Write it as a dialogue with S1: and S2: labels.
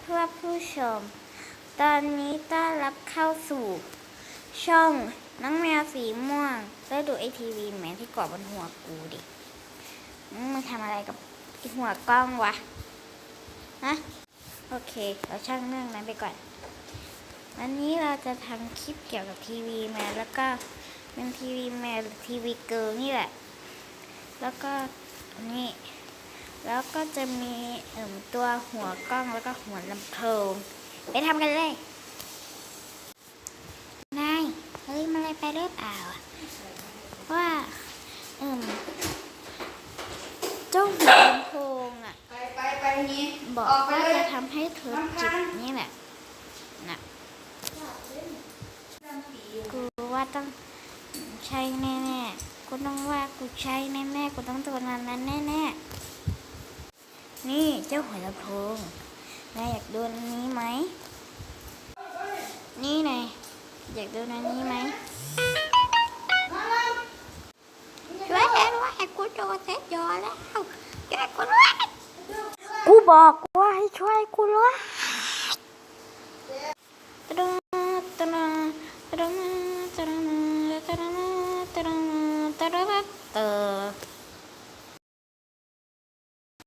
S1: เพื่อผู้ชม ตอนนี้ต้อนรับเข้าสู่ ช่องน้องแมวสีม่วงแล้วดูไอทีวีแมที่เกาะบนหัวกูดิมึงทำอะไรกับหัวกล้องวะฮะโอเค เราช่างเรื่องนั้นไปก่อน วันนี้เราจะทำคลิปเกี่ยวกับทีวีแมวแล้วก็เป็นทีวีแมวหรือทีวีเกิร์ลนี่แหละ แล้วก็นี่ แล้วก็จะมีเอ่มตัวหัวกล้องแล้วก็หัวลำโพงไปทำกันเลย นายเฮ้ยมาอะไรไปหรือเปล่าอะว่าเอ่มเจ้าหัวลำโพงอะ
S2: ไปไปไปนี้
S1: บอก
S2: ออกไป
S1: ว่า
S2: เลย
S1: จะทำให้เธอเจิบนี่แหละนะกูว่าต้องใช่แน่ๆกูต้องว่ากูใช่แน่ๆกูต้องตัวนั้นนั้นแน่ๆ นี่เจ้าหอยลำโพงนายอยากดูอันนี้ไหม นี่นายอยากดูอันนี้ไหมช่วยฉันว่ากูโดนเซ็ตยอแล้วแกกูด้วกูบอกว่าให้ช่วยกูด้วยตรงตรงตรงตรงตรงตรงตรง